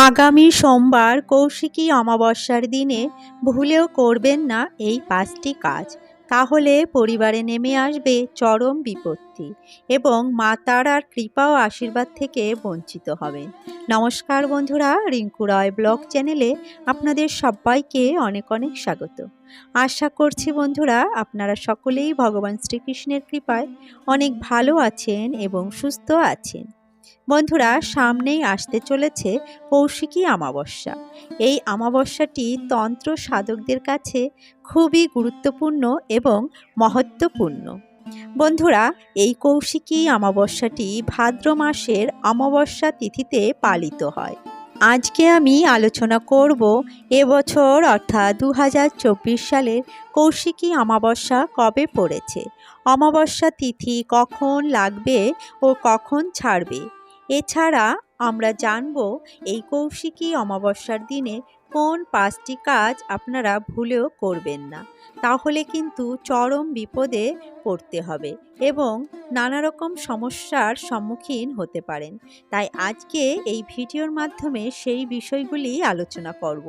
আগামী সোমবার কৌশিকী অমাবস্যার দিনে ভুলেও করবেন না এই পাঁচটি কাজ। তাহলে পরিবারে নেমে আসবে চরম বিপত্তি এবং মা তারার কৃপা ও আশীর্বাদ থেকে বঞ্চিত হবেন। নমস্কার বন্ধুরা, রিঙ্কু রয় ব্লগ চ্যানেলে আপনাদের সবাইকে অনেক অনেক স্বাগত। আশা করছি বন্ধুরা, আপনারা সকলেই ভগবান শ্রীকৃষ্ণের কৃপায় অনেক ভালো আছেন এবং সুস্থ আছেন। বন্ধুরা, সামনেই আসতে চলেছে কৌশিকী অমাবস্যা। এই অমাবস্যাটি তন্ত্র সাধকদের কাছে খুবই গুরুত্বপূর্ণ এবং মহত্বপূর্ণ। বন্ধুরা, এই কৌশিকী অমাবস্যাটি ভাদ্র মাসের অমাবস্যা তিথিতে পালিত হয়। আজকে আমি আলোচনা করব এবছর অর্থাৎ দু হাজার চব্বিশ সালের কৌশিকী অমাবস্যা কবে পড়েছে? অমাবস্যা তিথি কখন লাগবে ও কখন ছাড়বে? এছাড়া আমরা জানব এই কৌশিকী অমাবস্যার দিনে কোন পাঁচটি কাজ আপনারা ভুলেও করবেন না। তাহলে কিন্তু চরম বিপদে পড়তে হবে এবং নানা রকম সমস্যার সম্মুখীন হতে পারেন। তাই আজকে এই ভিডিওর মাধ্যমে সেই বিষয়গুলি আলোচনা করব।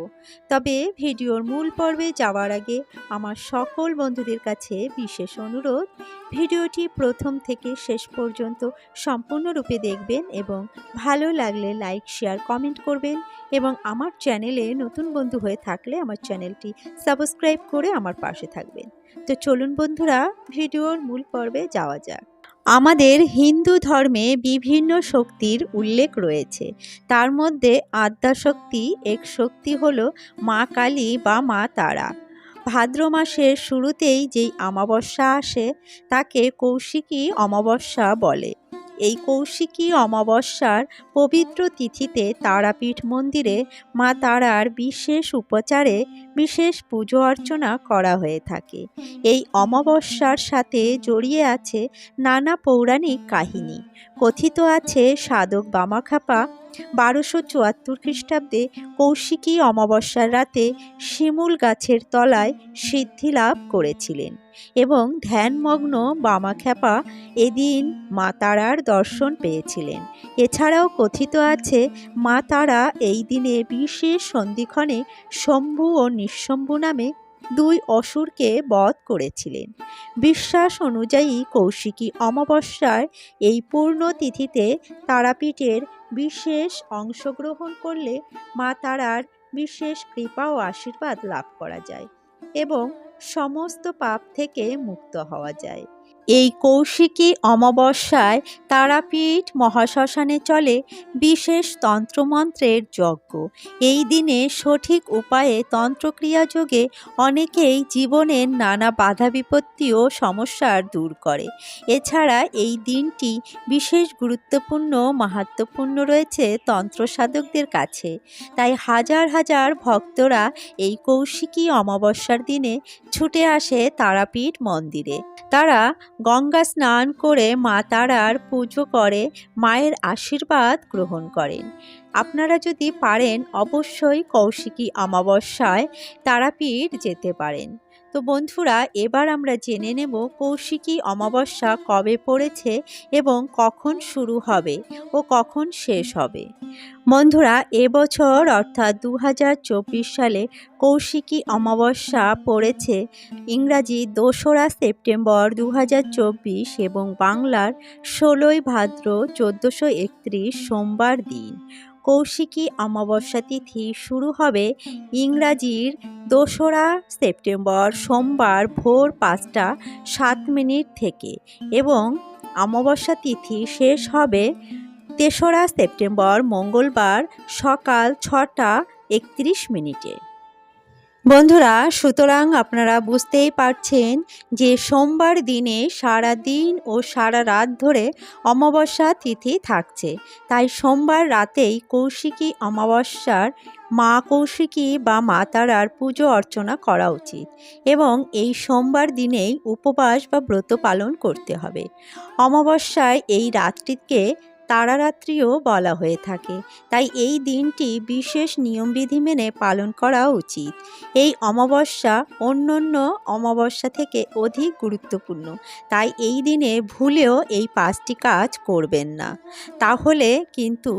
তবে ভিডিওর মূল পর্বে যাওয়ার আগে আমার সকল বন্ধুদের কাছে বিশেষ অনুরোধ, ভিডিওটি প্রথম থেকে শেষ পর্যন্ত সম্পূর্ণরূপে দেখবেন এবং ভালো লাগলে লাইক, শেয়ার, কমেন্ট করবেন এবং আমার চ্যানেলে নতুন বন্ধু হয়ে থাকলে আমার চ্যানেলটি সাবস্ক্রাইব করে আমার পাশে থাকবেন। তো চলুন বন্ধুরা, ভিডিওর মূল পর্বে যাওয়া যাক। আমাদের হিন্দু ধর্মে বিভিন্ন শক্তির উল্লেখ রয়েছে। তার মধ্যে আদ্যাশক্তি এক শক্তি হল মা কালী বা মা তারা। ভাদ্র মাসের শুরুতেই যেই অমাবস্যা আসে, তাকে কৌশিকী অমাবস্যা বলে। এই কৌশিকী অমাবস্যার পবিত্র তিথিতে তারাপীঠ মন্দিরে মা তারার বিশেষ উপচারে বিশেষ পুজো অর্চনা করা হয়ে থাকে। এই অমাবস্যার সাথে জড়িয়ে আছে নানা পৌরাণিক কাহিনী। কথিত আছে সাধক বামাখাপা বারোশো চুয়াত্তর খ্রিস্টাব্দে কৌশিকী অমাবস্যার রাতে শিমুল গাছের তলায় সিদ্ধি লাভ করেছিলেন এবং ধ্যানমগ্ন বামাখ্যাপা এদিন মা তারার দর্শন পেয়েছিলেন। এছাড়াও কথিত আছে, মা তারা এই দিনে বিশেষ সন্ধিক্ষণে শম্ভু ও নিঃশম্ভু নামে দুই অসুরকে বধ করেছিলেন। বিশ্বাস অনুযায়ী কৌশিকী অমাবস্যার এই পূর্ণ তিথিতে তারাপীঠের বিশেষ অংশগ্রহণ করলে মা তারার বিশেষ কৃপা ও আশীর্বাদ লাভ করা যায় এবং সমস্ত পাপ থেকে মুক্ত হওয়া যায়। এই কৌশিকী অমাবস্যায় তারাপীঠ মহাশ্মশানে চলে বিশেষ তন্ত্রমন্ত্রের যজ্ঞ। এই দিনে সঠিক উপায়ে তন্ত্রক্রিয়া যোগে অনেকেই জীবনের নানা বাধা বিপত্তি ও সমস্যার দূর করে। এছাড়া এই দিনটি বিশেষ গুরুত্বপূর্ণ মাহাত্মপূর্ণ রয়েছে তন্ত্র সাধকদের কাছে। তাই হাজার হাজার ভক্তরা এই কৌশিকী অমাবস্যার দিনে ছুটে আসে তারাপীঠ মন্দিরে। তারা গঙ্গা স্নান করে মা তারার পুজো করে, মায়ের আশীর্বাদ গ্রহণ করেন। আপনারা যদি পারেন, অবশ্যই কৌশিকী অমাবস্যায় তারাপীঠ যেতে পারেন। তো বন্ধুরা, এবার আমরা জেনে নেব কৌশিকী অমাবস্যা কবে পড়েছে এবং কখন শুরু হবে ও কখন শেষ হবে। বন্ধুরা, এবছর অর্থাৎ দু হাজার চব্বিশ সালে কৌশিকী অমাবস্যা পড়েছে ইংরাজি দোসরা সেপ্টেম্বর দু হাজার চব্বিশ এবং বাংলার ষোলোই ভাদ্র চোদ্দোশো সোমবার দিন। কৌশিকী অমাবস্যা তিথি শুরু হবে ইংরাজির দোসরা সেপ্টেম্বর সোমবার ভোর পাঁচটা সাত মিনিট থেকে এবং অমাবস্যা তিথি শেষ হবে তেসরা সেপ্টেম্বর মঙ্গলবার সকাল ছটা একত্রিশ মিনিটে। বন্ধুরা, সুতরাং আপনারা বুঝতেই পারছেন যে সোমবার দিনে সারা দিন ও সারা রাত ধরে অমাবস্যা তিথি থাকছে। তাই সোমবার রাতেই কৌশিকী অমাবস্যার মা কৌশিকী বা মা তারার পুজো অর্চনা করা উচিত এবং এই সোমবার দিনেই উপবাস বা ব্রত পালন করতে হবে। অমাবস্যায় এই রাত্রিকে তারারাত্রিও বলা হয়ে থাকে। তাই এই দিনটি বিশেষ নিয়মবিধি মেনে পালন করা উচিত। এই অমাবস্যা অন্য অন্য অমাবস্যা থেকে অধিক গুরুত্বপূর্ণ। তাই এই দিনে ভুলেও এই পাঁচটি কাজ করবেন না। তাহলে কিন্তু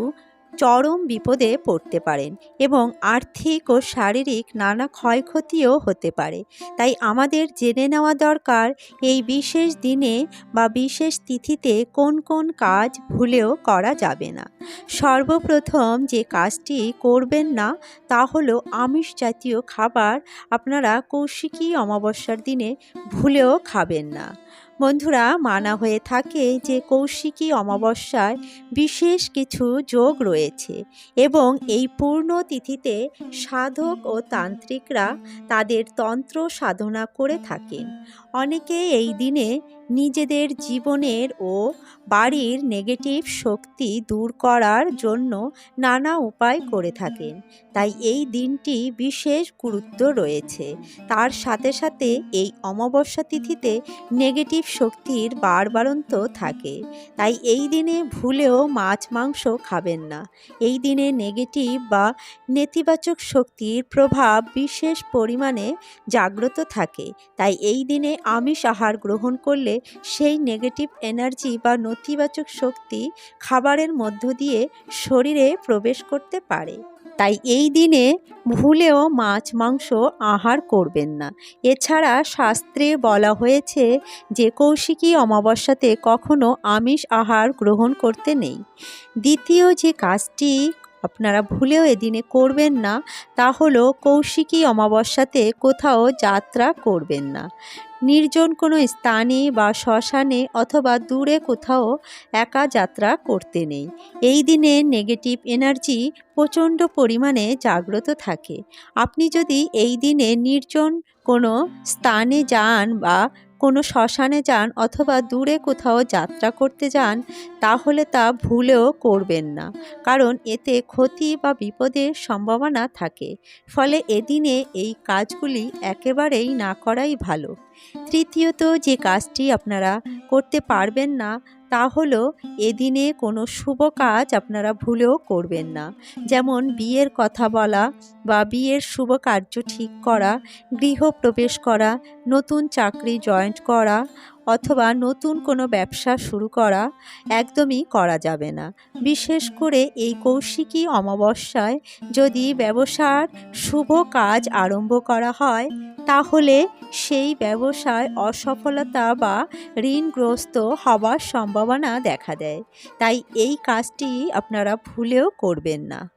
চরম বিপদে পড়তে পারেন এবং আর্থিক ও শারীরিক নানা ক্ষয়ক্ষতিও হতে পারে। তাই আমাদের জেনে নেওয়া দরকার, এই বিশেষ দিনে বা বিশেষ তিথিতে কোন কোন কাজ ভুলেও করা যাবে না। সর্বপ্রথম যে কাজটি করবেন না, তা হলো আমিষ জাতীয় খাবার আপনারা কৌশিকী অমাবস্যার দিনে ভুলেও খাবেন না। বন্ধুরা, মানা হয়ে থাকে যে কৌশিকী অমাবস্যায় বিশেষ কিছু যোগ রয়েছে এবং এই পূর্ণ তিথিতে সাধক ও তান্ত্রিকরা তাদের তন্ত্র সাধনা করে থাকেন। অনেকে এই দিনে নিজেদের জীবনের ও বাড়ির নেগেটিভ শক্তি দূর করার জন্য নানা উপায় করে থাকেন। তাই এই দিনটি বিশেষ গুরুত্ব রয়েছে। তার সাথে সাথে এই অমাবস্যা তিথিতে নেগেটিভ শক্তির বাড়বাড়ন্ত থাকে। তাই এই দিনে ভুলেও মাছ, মাংস খাবেন না। এই দিনে নেগেটিভ বা নেতিবাচক শক্তির প্রভাব বিশেষ পরিমাণে জাগ্রত থাকে। তাই এই দিনে আমিষ আহার গ্রহণ করলে সেই নেগেটিভ এনার্জি বা নেতিবাচক শক্তি খাবারের মধ্য দিয়ে শরীরে প্রবেশ করতে পারে। তাই এই দিনে ভুলেও মাছ, মাংস আহার করবেন না। এছাড়া শাস্ত্রে বলা হয়েছে যে, কৌশিকী অমাবস্যাতে কখনো আমিষ আহার গ্রহণ করতে নেই। দ্বিতীয় যে কাজটি আপনারা ভুলেও এদিনে করবেন না, তা হলো কৌশিকী অমাবস্যাতে কোথাও যাত্রা করবেন না। নির্জন কোনো স্থানে বা শ্মশানে অথবা দূরে কোথাও একা যাত্রা করতে নেই। এই দিনে নেগেটিভ এনার্জি প্রচণ্ড পরিমাণে জাগ্রত থাকে। আপনি যদি এই দিনে নির্জন কোনো স্থানে যান বা কোনো শ্মশানে যান অথবা দূরে কোথাও যাত্রা করতে যান, তাহলে তা ভুলেও করবেন না। কারণ এতে ক্ষতি বা বিপদের সম্ভাবনা থাকে। ফলে এদিনে এই কাজগুলি একেবারেই না করাই ভালো। তৃতীয়ত, যে কাজটি আপনারা করতে পারবেন না তা হলো এদিনে কোনো শুভ কাজ আপনারা ভুলেও করবেন না। যেমন বিয়ের কথা বলা বা বিয়ের শুভ কার্য ঠিক করা, গৃহ প্রবেশ করা, নতুন চাকরি জয়েন্ট করা অথবা নতুন কোনো ব্যবসা শুরু করা একদমই করা যাবে না। বিশেষ করে এই কৌশিকী অমাবস্যায় যদি ব্যবসার শুভ কাজ আরম্ভ করা হয়, তাহলে সেই ব্যবসায় অসফলতা বা ঋণগ্রস্ত হওয়ার সম্ভাবনা দেখা দেয়। তাই এই কাজটি আপনারা ভুলেও করবেন না।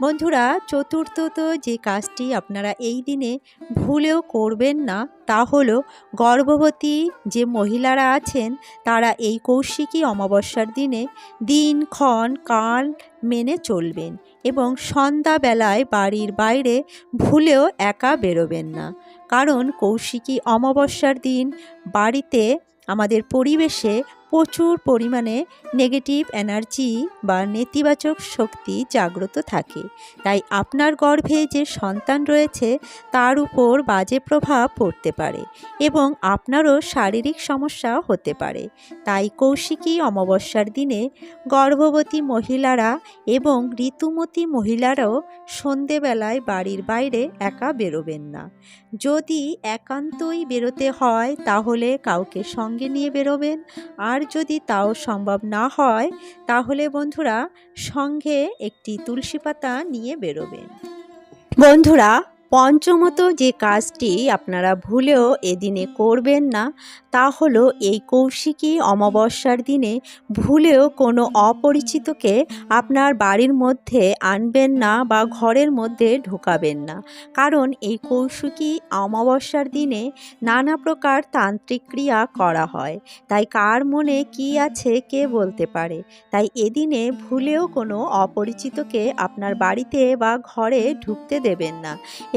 বন্ধুরা, চতুর্থত যে কাজটি আপনারা এই দিনে ভুলেও করবেন না, তা হলো গর্ভবতী যে মহিলারা আছেন, তারা এই কৌশিকী অমাবস্যার দিনে দিনক্ষণ কাল মেনে চলবেন এবং সন্ধ্যাবেলায় বাড়ির বাইরে ভুলেও একা বেরোবেন না। কারণ কৌশিকী অমাবস্যার দিন বাড়িতে আমাদের পরিবেশে প্রচুর পরিমাণে নেগেটিভ এনার্জি বা নেতিবাচক শক্তি জাগ্রত থাকে। তাই আপনার গর্ভে যে সন্তান রয়েছে, তার উপর বাজে প্রভাব পড়তে পারে এবং আপনারও শারীরিক সমস্যা হতে পারে। তাই কৌশিকী অমাবস্যার দিনে গর্ভবতী মহিলারা এবং ঋতুমতী মহিলারাও সন্ধেবেলায় বাড়ির বাইরে একা বেরোবেন না। যদি একান্তই বেরোতে হয়, তাহলে কাউকে সঙ্গে নিয়ে বেরোবেন, আর যদি তাও সম্ভব না হয় তাহলে বন্ধুরা সঙ্গে একটি তুলসী পাতা নিয়ে বেরোবেন বন্ধুরা পঞ্চমত যে কাজটি আপনারা ভুলেও এদিনে করবেন না, তা হলো এই কৌশিকী অমাবস্যার দিনে ভুলেও কোনো অপরিচিতকে আপনার বাড়ির মধ্যে আনবেন না বা ঘরের মধ্যে ঢুকাবেন না। কারণ এই কৌশিকী অমাবস্যার দিনে নানা প্রকার তান্ত্রিক ক্রিয়া করা হয়। তাই কার মনে কি আছে কে বলতে পারে। তাই এদিনে ভুলেও কোনো অপরিচিতকে আপনার বাড়িতে বা ঘরে ঢুকতে দেবেন না।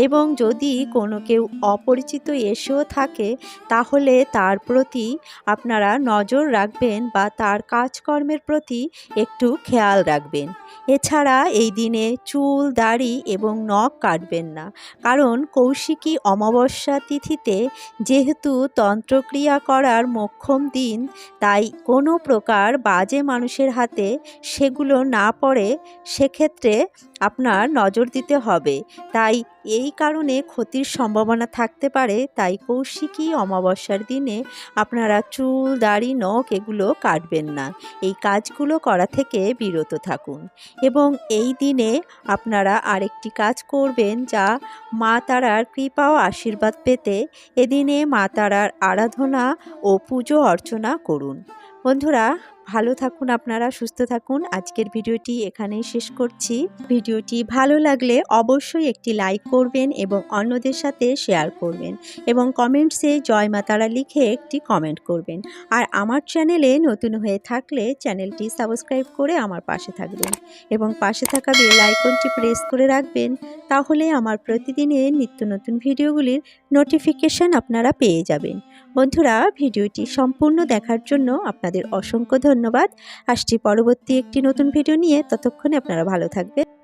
এবং যদি কোনো কেউ অপরিচিত এসেও থাকে, তাহলে তার প্রতি আপনারা নজর রাখবেন বা তার কাজকর্মের প্রতি একটু খেয়াল রাখবেন। এছাড়া এই দিনে চুল, দাড়ি এবং নখ কাটবেন না। কারণ কৌশিকী অমাবস্যা তিথিতে যেহেতু তন্ত্রক্রিয়া করার মোক্ষম দিন, তাই কোনো প্রকার বাজে মানুষের হাতে সেগুলো না পড়ে, সেক্ষেত্রে আপনার নজর দিতে হবে। তাই এই কারণে ক্ষতির সম্ভাবনা থাকতে পারে, তাই কৌশিকী অমাবস্যার দিনে আপনারা চুল, দাড়ি, নখ এগুলো কাটবেন না। এই কাজগুলো করা থেকে বিরত থাকুন। এবং এই দিনে আপনারা আরেকটি কাজ করবেন যা মা তারার কৃপা ও আশীর্বাদ পেতে এদিনে মা তারার আরাধনা ও পুজো অর্চনা করুন। বন্ধুরা ভালো থাকুন আপনারা, সুস্থ থাকুন। আজকের ভিডিওটি এখানেই শেষ করছি। ভিডিওটি ভালো লাগলে অবশ্যই একটি লাইক করবেন এবং অন্যদের সাথে শেয়ার করবেন এবং কমেন্টসে জয় মাতারা লিখে একটি কমেন্ট করবেন। আর আমার চ্যানেলে নতুন হয়ে থাকলে চ্যানেলটি সাবস্ক্রাইব করে আমার পাশে থাকবেন এবং পাশে থাকা বেল আইকনটি প্রেস করে রাখবেন। তাহলে আমার প্রতিদিনের নিত্য নতুন ভিডিওগুলির নোটিফিকেশান আপনারা পেয়ে যাবেন। বন্ধুরা, ভিডিওটি সম্পূর্ণ দেখার জন্য আপনাদের অসংখ্য ধন্যবাদ। আসছি পরবর্তী একটি নতুন ভিডিও নিয়ে। ততক্ষণে আপনারা ভালো থাকবেন।